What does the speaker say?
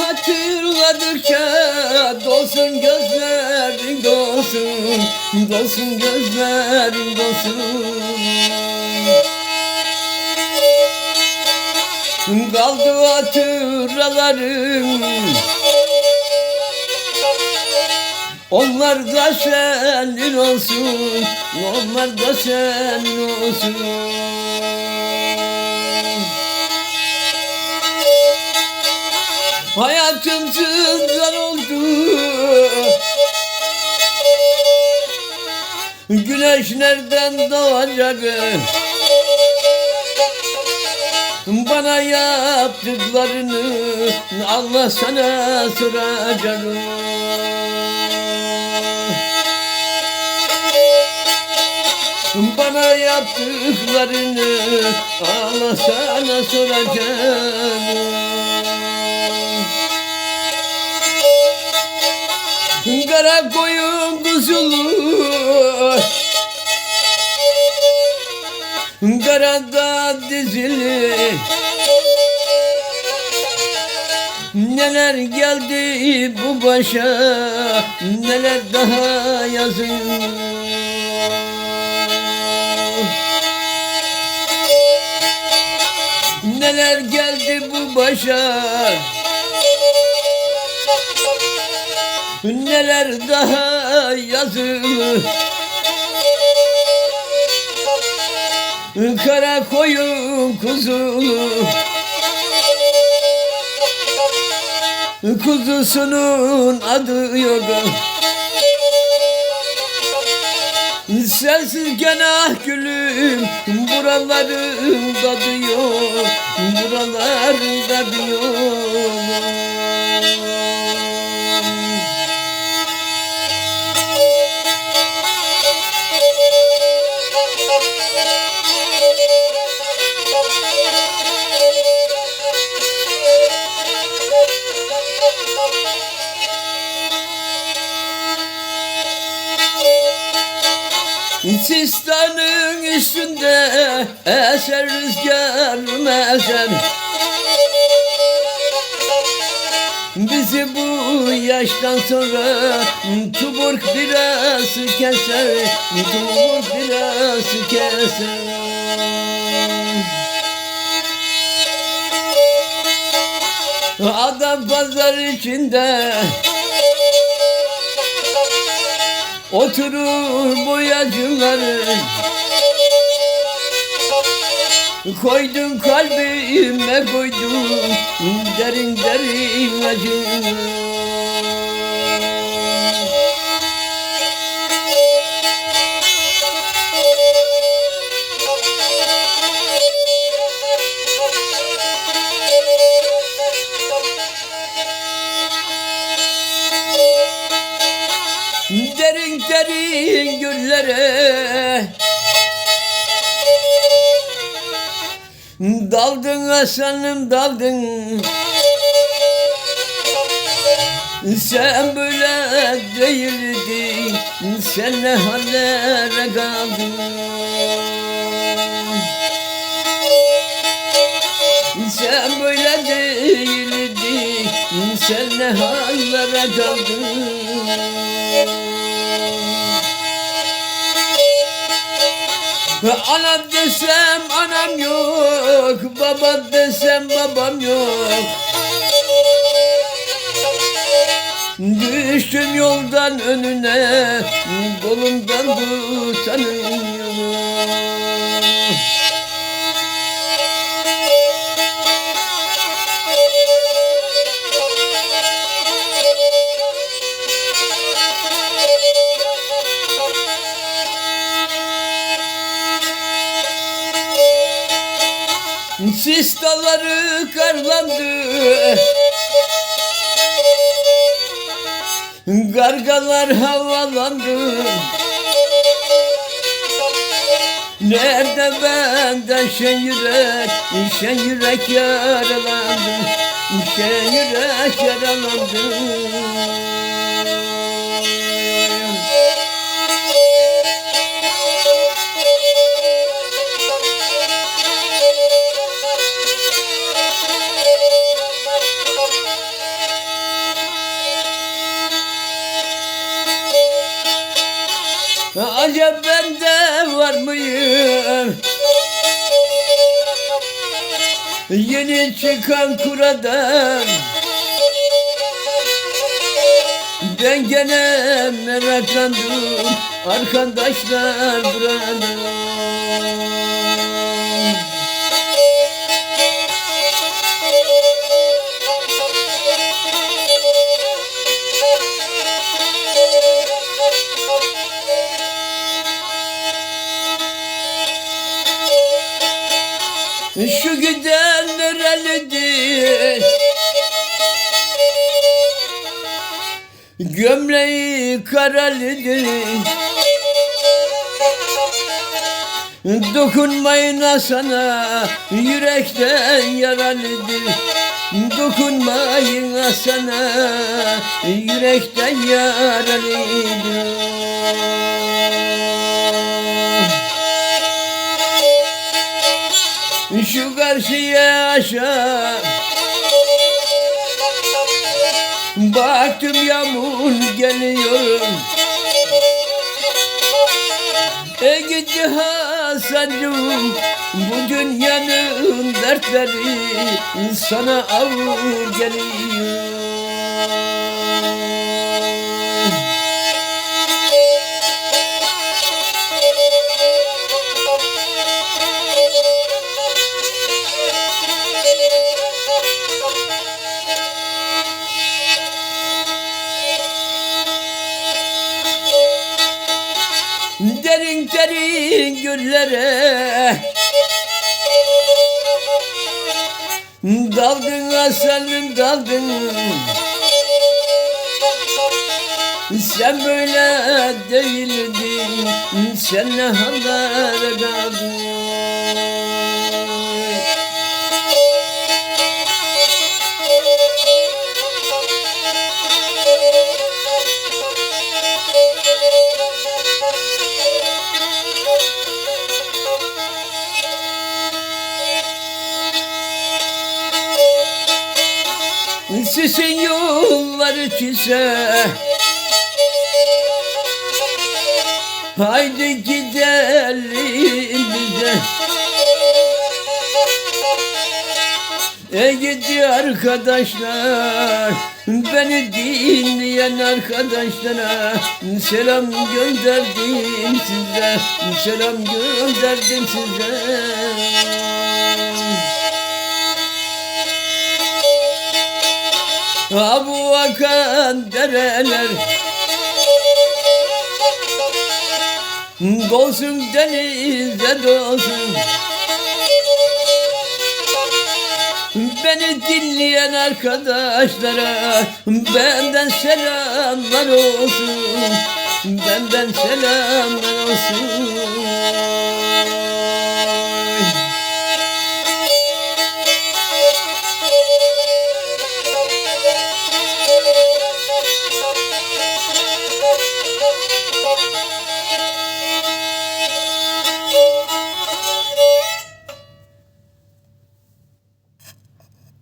hatırladıkça dolsun gözlerin dolsun Dolsun gözlerin dolsun. Kaldı hatıralarım. Onlar da senin olsun Onlar da senin olsun Hayatım zindan oldu. Güneş nereden doğacak? Bana yaptıklarını Allah sana soracak. Bana yaptıklarını Allah sana soracak Kara koyun kuzulu. Karada dizili. Neler geldi bu başa? Neler daha yazın Neler geldi bu başa Neler daha yazılı Kara koyun kuzulu Kuzusunun adı yok. Sensiz genah gülüm Buraların tadı yok Buraların tadı yok Sistanın üstünde eser rüzgar meser Bizi bu yaştan sonra tuburk biraz keser Tuburk biraz keser. Adam pazar içinde Oturur boyacıları Koydum kalbime koydum Derin derin acı Daldın aslanım daldın. Sen böyle değildin Sen ne hallere kaldın? Sen böyle değildin Sen ne hallere kaldın Anam desem anam yok Baba desem babam yok. Düştüm yoldan önüne Kolumdan tutanım Sis dalları karlandı. Gargalar havalandı. Nerede bende şen yürek Şen yürek yaralandı Şen yürek yaralandı Acaba bende var mıyım? Yeni çıkan kuradan Ben gene meraklandım Arkadaşlar burada Şu giden nerelidir? Gömleği karalıdır Dokunmayın sana yürekten yaralıdır Dokunmayın sana yürekten yaralıdır Şu karşıya aşağı. Baktım yağmur geliyor. E gitti Hasan'cığım Bu dünyanın dertleri Sana ağır geliyor Derin derin güllere. Daldın Hasan'ım daldın. Sen böyle değildin Sen ne hallere kaldın Sisin yolları çize Haydi gidelim bize. E gidi arkadaşlar Beni dinleyen arkadaşlara Selam gönderdim size Selam gönderdim size Ha bu akan dereler. Dolsun denize dolsun. Beni dinleyen arkadaşlara Benden selamlar olsun. Benden selamlar olsun